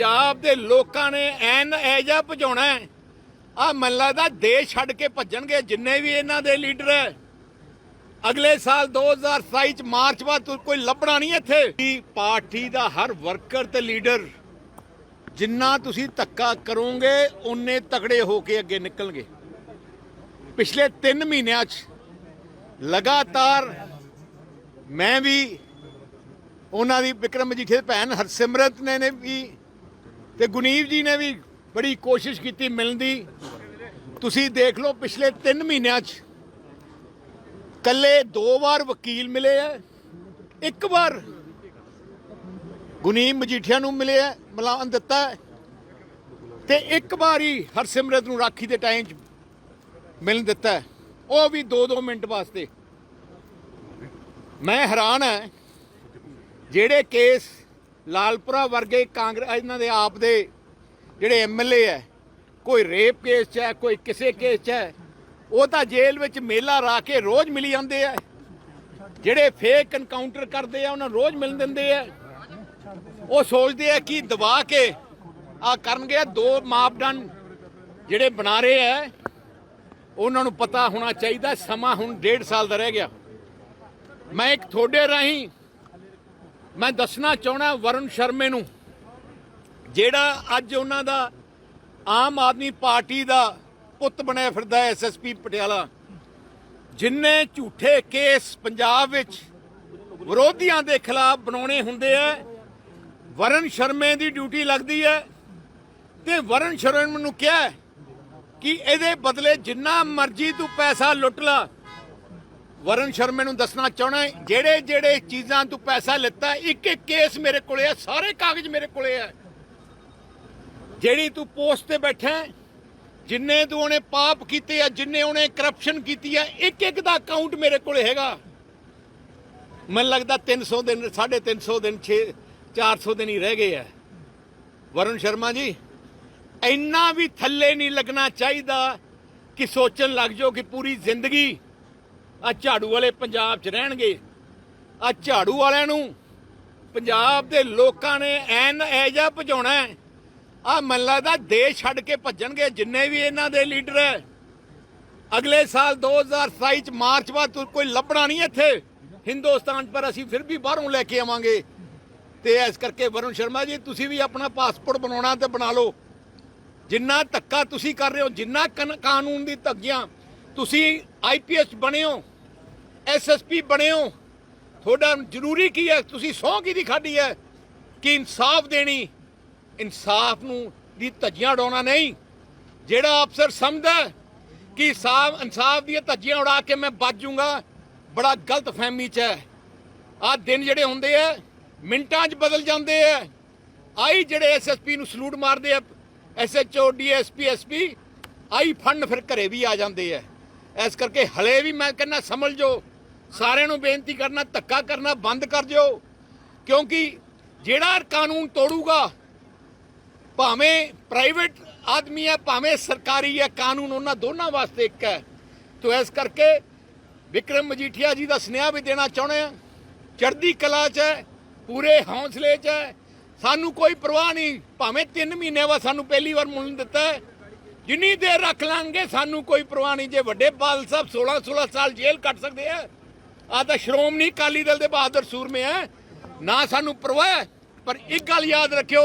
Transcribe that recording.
ਪੰਜਾਬ ਦੇ ਲੋਕਾਂ ਨੇ ਐਨ ਐਜਾ ਭਜਾਉਣਾ ਆ ਮੈਨੂੰ ਲੱਗਦਾ ਦੇਸ਼ ਛੱਡ ਕੇ ਭੱਜਣਗੇ ਜਿੰਨੇ ਵੀ ਇਹਨਾਂ ਦੇ ਲੀਡਰ ਹੈ। ਅਗਲੇ ਸਾਲ 2027 ਚ ਮਾਰਚ ਬਾਅਦ ਕੋਈ ਲੱਭਣਾ ਨਹੀਂ ਇੱਥੇ। ਪਾਰਟੀ ਦਾ ਹਰ ਵਰਕਰ ਤੇ ਲੀਡਰ ਜਿੰਨਾ ਤੁਸੀਂ ਧੱਕਾ ਕਰੋਗੇ ਉਨੇ ਤਕੜੇ ਹੋ ਕੇ ਅੱਗੇ ਨਿਕਲਣਗੇ। ਪਿਛਲੇ 3 ਮਹੀਨਿਆਂ ਚ ਲਗਾਤਾਰ ਮੈਂ ਵੀ, ਉਹਨਾਂ ਦੀ ਵਿਕਰਮ ਮਜੀਠੇ ਭੈਣ ਹਰਸਿਮਰਤ ਨੇ ਨੇ ਵੀ ਤੇ ਗੁਨੀਵ ਜੀ ਨੇ ਵੀ ਬੜੀ ਕੋਸ਼ਿਸ਼ ਕੀਤੀ ਮਿਲਣ ਦੀ ਤੁਸੀਂ ਦੇਖ ਲਓ ਪਿਛਲੇ 3 ਮਹੀਨਿਆਂ 'ਚ ਕੱਲੇ ਦੋ ਵਾਰ ਵਕੀਲ ਮਿਲੇ ਆ, ਇੱਕ ਵਾਰ ਗੁਨੀਮ ਮਜੀਠੀਆ ਨੂੰ ਮਿਲੇ ਆ, ਮਿਲਾਨ ਦਿੱਤਾ ਹੈ। ਤੇ ਇੱਕ ਵਾਰ ਹੀ ਹਰਸਿਮਰਤ ਨੂੰ ਰਾਖੀ ਦੇ ਟਾਈਮ 'ਚ ਮਿਲਣ ਦਿੱਤਾ ਉਹ ਵੀ 2-2 ਮਿੰਟ ਵਾਸਤੇ ਮੈਂ ਹੈਰਾਨ ਹਾਂ, ਜਿਹੜੇ ਕੇਸ ਲਾਲਪੁਰਾ ਵਰਗੇ ਕਾਂਗਰਸ ਇਹਨਾਂ ਦੇ ਆਪ ਦੇ ਜਿਹੜੇ ਐਮਐਲਏ ਹੈ, ਕੋਈ ਰੇਪ ਕੇਸ 'ਚ ਹੈ, ਕੋਈ ਕਿਸੇ ਕੇਸ 'ਚ ਹੈ, ਉਹ ਤਾਂ ਜੇਲ੍ਹ ਵਿੱਚ ਮੇਲਾ ਰਾ ਕੇ ਰੋਜ਼ ਮਿਲੀ ਜਾਂਦੇ ਆ। ਜਿਹੜੇ ਫੇਕ ਐਨਕਾਊਂਟਰ ਕਰਦੇ ਆ, ਉਹਨਾਂ ਨੂੰ ਰੋਜ਼ ਮਿਲ ਦਿੰਦੇ ਆ। ਉਹ ਸੋਚਦੇ ਆ ਕਿ ਦਬਾ ਕੇ ਆ ਕਰਨਗੇ ਦੋ ਮਾਪਦੰਡ ਜਿਹੜੇ ਬਣਾ ਰਹੇ ਆ, ਉਹਨਾਂ ਨੂੰ ਪਤਾ ਹੋਣਾ ਚਾਹੀਦਾ, ਸਮਾਂ ਹੁਣ ਡੇਢ ਸਾਲ ਦਾ ਰਹਿ ਗਿਆ। ਮੈਂ ਇੱਕ ਤੁਹਾਡੇ ਰਾਹੀਂ ਮੈਂ ਦੱਸਣਾ ਚਾਹਣਾ ਵਰੁਣ ਸ਼ਰਮੇ ਨੂੰ, ਜਿਹੜਾ ਅੱਜ ਉਹਨਾਂ ਦਾ ਆਮ ਆਦਮੀ ਪਾਰਟੀ ਦਾ ਪੁੱਤ ਬਣਿਆ ਫਿਰਦਾ ਹੈ ਐਸਐਸਪੀ ਪਟਿਆਲਾ, ਜਿੰਨੇ ਝੂਠੇ ਕੇਸ ਪੰਜਾਬ ਵਿੱਚ ਵਿਰੋਧੀਆਂ ਦੇ ਖਿਲਾਫ ਬਣਾਉਣੇ ਹੁੰਦੇ ਆ ਵਰਨ ਸ਼ਰਮੇ ਦੀ ਡਿਊਟੀ ਲੱਗਦੀ ਹੈ ਤੇ ਵਰਨ ਸ਼ਰਮੇ ਨੂੰ ਕਿਹਾ ਕਿ ਇਹਦੇ ਬਦਲੇ ਜਿੰਨਾ ਮਰਜ਼ੀ ਤੂੰ ਪੈਸਾ ਲੁੱਟ ਲਾ ਵਰਨ ਸ਼ਰਮੇ ਨੂੰ ਦੱਸਣਾ ਚਾਹਣਾ ਜਿਹੜੇ ਜਿਹੜੇ ਚੀਜ਼ਾਂ ਤੂੰ ਪੈਸਾ ਲਿੱਤਾ, ਇੱਕ ਇੱਕ ਕੇਸ ਮੇਰੇ ਕੋਲੇ ਆ, ਸਾਰੇ ਕਾਗਜ਼ ਮੇਰੇ ਕੋਲੇ ਆ। ਜਿਹੜੀ ਤੂੰ ਪੋਸਟ ਤੇ ਬੈਠਾ ਜਿੰਨੇ ਤੂੰ ਉਹਨੇ ਪਾਪ ਕੀਤੇ ਆ, ਜਿੰਨੇ ਉਹਨੇ ਕਰਪਸ਼ਨ ਕੀਤੀ ਆ, ਇੱਕ ਇੱਕ ਦਾ ਅਕਾਊਂਟ ਮੇਰੇ ਕੋਲੇ ਹੈਗਾ। ਮੈਨੂੰ ਲੱਗਦਾ 300 ਦਿਨ 350 ਦਿਨ 6 400 ਦਿਨ ਹੀ ਰਹਿ ਗਏ ਆ। ਵਰੁਣ ਸ਼ਰਮਾ ਜੀ, ਇੰਨਾ ਵੀ ਥੱਲੇ ਨਹੀਂ ਲੱਗਣਾ ਚਾਹੀਦਾ ਕਿ ਸੋਚਣ ਲੱਗ ਜਾਓ ਕਿ ਪੂਰੀ ਜ਼ਿੰਦਗੀ ਆ ਝਾੜੂ ਵਾਲੇ ਪੰਜਾਬ 'ਚ ਰਹਿਣਗੇ। ਆ ਝਾੜੂ ਵਾਲਿਆਂ ਨੂੰ ਪੰਜਾਬ ਦੇ ਲੋਕਾਂ ਨੇ ਐਨ ਐਜਾ ਭਜਾਉਣਾ ਆ ਮੈਨੂੰ ਲੱਗਦਾ ਦੇਸ਼ ਛੱਡ ਕੇ ਭੱਜਣਗੇ ਜਿੰਨੇ ਵੀ ਇਹਨਾਂ ਦੇ ਲੀਡਰ ਹੈ। ਅਗਲੇ ਸਾਲ 2027 ਚ ਮਾਰਚ ਬਾਅਦ ਕੋਈ ਲੱਭਣਾ ਨਹੀਂ ਇੱਥੇ। ਹਿੰਦੁਸਤਾਨ 'ਚ, ਪਰ ਅਸੀਂ ਫਿਰ ਵੀ ਬਾਹਰੋਂ ਲੈ ਕੇ ਆਵਾਂਗੇ। ਤੇ ਇਸ ਕਰਕੇ ਵਰੁਣ ਸ਼ਰਮਾ ਜੀ ਤੁਸੀਂ ਵੀ ਆਪਣਾ ਪਾਸਪੋਰਟ ਬਣਾਉਣਾ ਤੇ ਬਣਾ ਲਓ। ਜਿੰਨਾ ਧੱਕਾ ਤੁਸੀਂ ਕਰ ਰਹੇ ਹੋ ਜਿੰਨਾ ਕਨ- ਕਾਨੂੰਨ ਦੀ ਧੱਗੀਆਂ ਤੁਸੀਂ ਆਈਪੀਐਸ ਬਣੇ ਹੋ ਐਸਐਸਪੀ ਬਣੇ ਹੋ ਤੁਹਾਡਾ ਜ਼ਰੂਰੀ ਕੀ ਹੈ? ਤੁਸੀਂ ਸਹੁੰ ਕੀ ਦੀ ਖਾਡੀ ਹੈ? ਕਿ ਇਨਸਾਫ ਦੇਣੀ? ਇਨਸਾਫ ਨੂੰ ਦੀ ਧੱਜੀਆਂ ਉਡਾਉਣਾ ਨਹੀਂ। ਜਿਹੜਾ ਅਫਸਰ ਸਮਝਦਾ ਕਿ ਸਾਫ਼ ਇਨਸਾਫ ਦੀਆਂ ਧੱਜੀਆਂ ਉਡਾ ਕੇ ਮੈਂ ਬਚ ਜਾਊਂਗਾ ਬੜਾ ਗਲਤ ਫਹਿਮੀ ਚ ਹੈ। ਆ ਦਿਨ ਜਿਹੜੇ ਹੁੰਦੇ ਆ, ਮਿੰਟਾਂ 'ਚ ਬਦਲ ਜਾਂਦੇ ਆ। ਆਈ ਜਿਹੜੇ ਐਸਐਸਪੀ ਨੂੰ ਸਲੂਟ ਮਾਰਦੇ ਆ, ਐਸਐਚਓ, ਡੀਐਸਪੀ, ਐਸਪੀ ਆਈ ਫੰਡ ਫਿਰ ਘਰੇ ਵੀ ਆ ਜਾਂਦੇ ਆ। ਇਸ ਕਰਕੇ ਹਲੇ ਵੀ ਮੈਂ ਕਹਿੰਦਾ ਸਮਝ ਜੋ। ਸਾਰਿਆਂ ਨੂੰ ਬੇਨਤੀ ਕਰਨਾ, ਧੱਕਾ ਕਰਨਾ, ਬੰਦ ਕਰ ਦਿਓ। ਕਿਉਂਕਿ ਜਿਹੜਾ ਕਾਨੂੰਨ ਤੋੜੂਗਾ, ਭਾਵੇਂ ਪ੍ਰਾਈਵੇਟ ਆਦਮੀ ਹੈ, ਭਾਵੇਂ ਸਰਕਾਰੀ ਹੈ, ਕਾਨੂੰਨ ਉਹਨਾਂ ਦੋਨਾਂ ਵਾਸਤੇ ਇੱਕ ਹੈ। ਤੋ ਇਸ ਕਰਕੇ ਵਿਕਰਮ ਮਜੀਠੀਆ ਜੀ ਦਾ ਸੁਨੇਹਾ ਵੀ ਦੇਣਾ ਚਾਹੁੰਦੇ ਆ ਚੜ੍ਹਦੀ ਕਲਾ 'ਚ ਹੈ, ਪੂਰੇ ਹੌਸਲੇ 'ਚ ਹੈ। ਸਾਨੂੰ ਕੋਈ ਪਰਵਾਹ ਨਹੀਂ, ਭਾਵੇਂ 3 ਮਹੀਨੇ ਬਾਅਦ ਸਾਨੂੰ ਪਹਿਲੀ ਵਾਰ ਮੁੱਲ ਦਿੱਤਾ ਹੈ। ਜਿੰਨੀ ਦੇਰ ਰੱਖ ਲਾਂਗੇ, ਸਾਨੂੰ ਕੋਈ ਪਰਵਾਹ ਨਹੀਂ। ਜੇ ਵੱਡੇ ਬਾਦਲ ਸਾਹਿਬ 16 16 ਸਾਲ ਜੇਲ੍ਹ ਕੱਟ ਸਕਦੇ ਆ ਆ ਤਾਂ ਸ਼੍ਰੋਮਣੀ ਅਕਾਲੀ ਦਲ ਦੇ ਬਹਾਦਰ ਸੂਰਮੇ ਹੈ ਨਾ ਸਾਨੂੰ ਪਰਵਾਹ ਪਰ ਇੱਕ ਗੱਲ ਯਾਦ ਰੱਖਿਓ